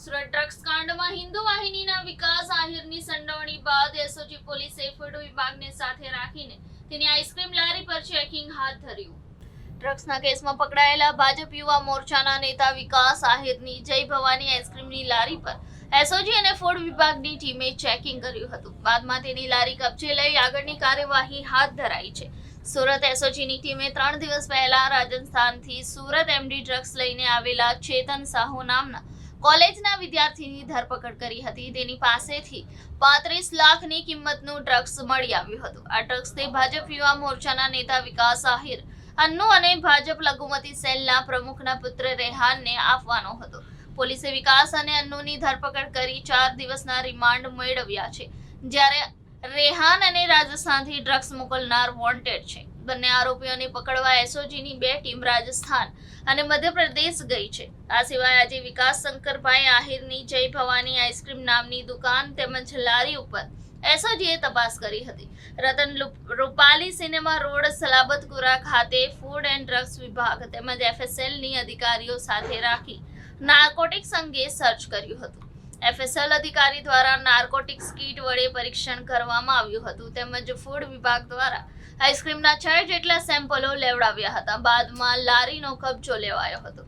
Surat drugs કાંડમાં હિન્દુ વાહિનીના વિકાસ આહિરની સંડોવણી બાદ એસઓજી પોલીસે ફૂડ વિભાગને સાથે રાખીને તેની આઈસ્ક્રીમ લારી પર ચેકિંગ હાથ ધર્યું. ડ્રગ્સના કેસમાં પકડાયેલા ભાજપ યુવા મોરચાના નેતા વિકાસ આહિરની જય ભવાની આઈસ્ક્રીમની લારી પર એસઓજી અને ફૂડ વિભાગની ટીમે ચેકિંગ કર્યું હતું. બાદમાં તેની લારી કબજે લઈ આગળની કાર્યવાહી હાથ ધરાઈ છે. સુરત એસઓજીની ટીમે ત્રણ દિવસ પહેલા રાજસ્થાનથી સુરત એમડી ડ્રગ્સ લઈને આવેલા ચેતન સાહુ નામના કોલેજના વિદ્યાર્થીની ધરપકડ કરી હતી. તેની પાસેથી પાંત્રીસ લાખની કિંમતનું ડ્રગ્સ મળી આવ્યું હતું. આ ડ્રગ્સ ભાજપ યુવા મોરચાના નેતા વિકાસ આહિર, અન્નુ અને ભાજપ લઘુમતી સેલના પ્રમુખના પુત્ર રેહાનને આપવાનો હતો. પોલીસે વિકાસ અને અન્નુની ધરપકડ કરી ચાર દિવસના રિમાન્ડ મેળવ્યા છે. જ્યારે રેહાન અને રાજસ્થાનથી ડ્રગ્સ મોકલનાર વોન્ટેડ છે. બંને આરોપીઓને પકડવા એસઓજીની બે ટીમ રાજસ્થાન અને મધ્યપ્રદેશ ગઈ છે. આ સિવાય આજે વિકાસ શંકરભાઈ આહિરની જય ભવાની આઈસ્ક્રીમ નામની દુકાન તેમજ લારી ઉપર એસઓજીએ તપાસ કરી હતી. રતન રૂપાલી સિનેમા રોડ, સલાબતપુરા ખાતે ફૂડ એન્ડ ડ્રગ્સ વિભાગ તેમજ એફએસએલની અધિકારીઓ સાથે રાખી નાર્કોટિક્સ અંગે સર્ચ કર્યું હતું. એફએસએલ અધિકારી દ્વારા નાર્કોટિક્સ કીટ વડે પરીક્ષણ કરવામાં આવ્યું હતું તેમજ ફૂડ વિભાગ દ્વારા આઈસ્ક્રીમના છ જેટલા સેમ્પલો લેવડાવ્યા હતા. બાદમાં લારીનો કબજો લેવાયો હતો.